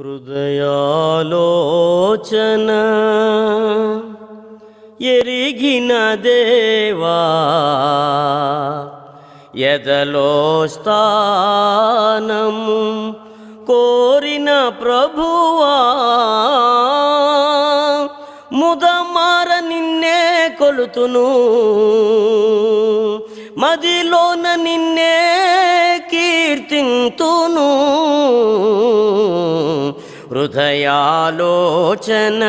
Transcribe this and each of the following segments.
హృదయాలోచన ఎరిగిన దేవా ఎదలో స్థానము కోరిన ప్రభువా ముదమార నిన్నే కొలుతును మదిలోన నిన్నే కీర్తింతును. హృదయాలోచన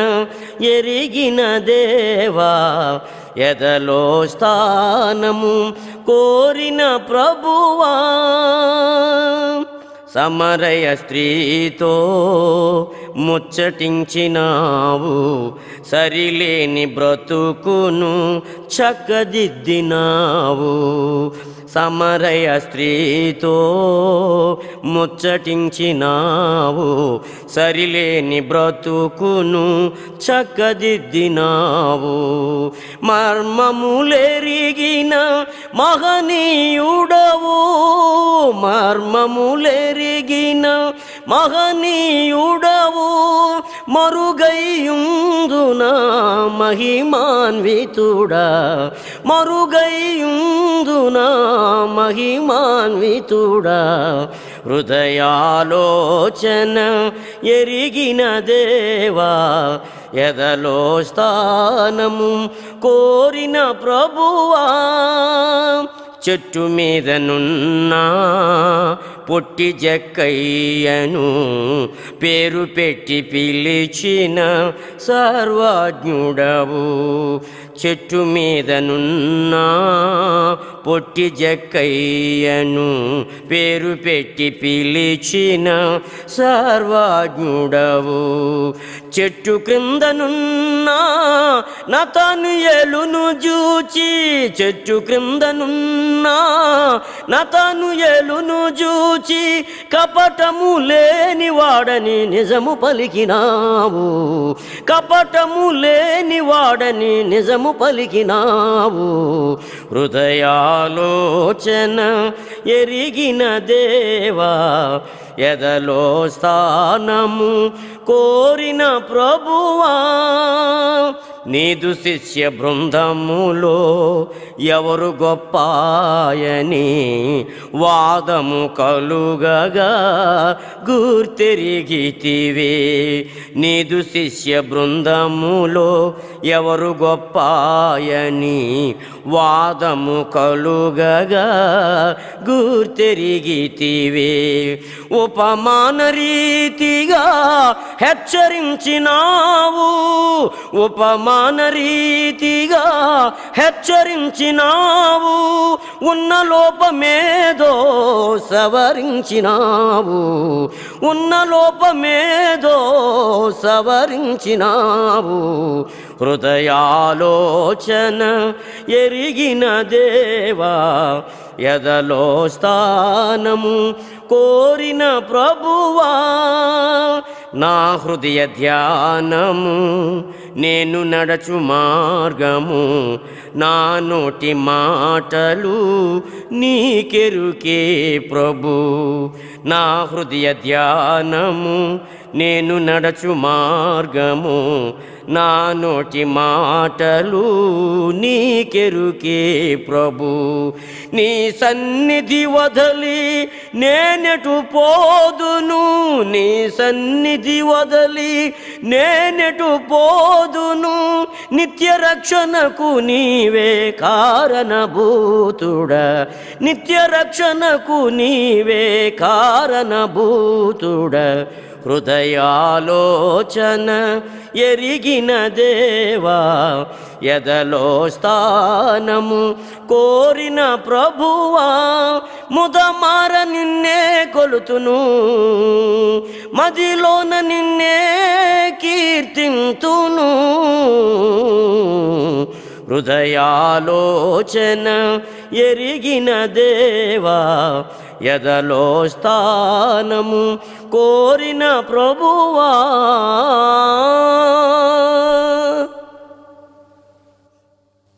ఎరిగిన దేవా ఎదలో స్థానము కోరిన ప్రభువా. సమరయ స్త్రీతో ముచ్చటించినావు సరిలేని బ్రతుకును చక్కదిద్దినావు. సమరయ స్త్రీతో ముచ్చటించినావు సరిలేని బ్రతుకును చక్కదిద్దినావు. మర్మములెరిగిన మహనీయుడవు మర్మములెరిగిన మహనీయుడవు. మరుగైయుందున మహిమాన్వితుడా? మరుగైయుందున మహిమాన్వితుడా? హృదయాలోచన ఎరిగిన దేవా ఎదలో స్థానము కోరిన ప్రభువా? చెట్టు మీదనున్నా పొట్టి జక్కయ్యను పేరు పెట్టి పిలిచిన సర్వజ్ఞుడవు. చెట్టు మీదనున్నా పొట్టి జక్కయ్యను పేరు పెట్టి పిలిచిన సర్వజ్ఞుడవు. చెట్టు క్రిందనున్నా నతను ఎలును జూచి చెట్టు క్రిందనున్నా నతను ఎలును చూచి కపటము లేని వాడని నిజము పలికినావు. కపటము లేని వాడని నిజము పలికినావు. హృదయాలోచన ఎరిగిన దేవా ఎదలో స్థానము కోరిన ప్రభువా. నీదు శిష్య బృందములో ఎవరు గొప్పాయని వాదము కలుగగా గుర్తిరిగితివే. నీదు శిష్య బృందములో ఎవరు గొప్పాయని వాదము కలుగగా గుర్తిరిగితివే. ఉపమాన రీతిగా హెచ్చరించినావు. ఉపమాన రీతిగా హెచ్చరించినావు ఉన్న లోపమేదో సవరించినావు ఉన్న లోపమేదో సవరించినావు. హృదయాలోచన ఎరిగిన దేవా ఎదలో స్థానము కోరిన ప్రభువా. నా హృదయ ధ్యానము నేను నడచు మార్గము నా నోటి మాటలు నీకెరుకే ప్రభు. నా హృదయ ధ్యానము నేను నడచు మార్గము నా నోటి మాటలు నీకెరుకే ప్రభు. నీ సన్నిధి వదలి నేనెటు పోదును నీ సన్నిధి వదలి నేనెటు పోదును నిత్య రక్షణకు నీవే కారణభూతుడ. నిత్య రక్షణకు నీవే కారణభూతుడ. హృదయాలోచన ఎరిగిన దేవా ఎదలో స్థానము కోరిన ప్రభువా ముదమార నిన్నే కొలుతును మదిలోన నిన్నే కీర్తింతును. హృదయాలోచన ఎరిగిన దేవా ఎదలో స్థానము కోరిన ప్రభువా.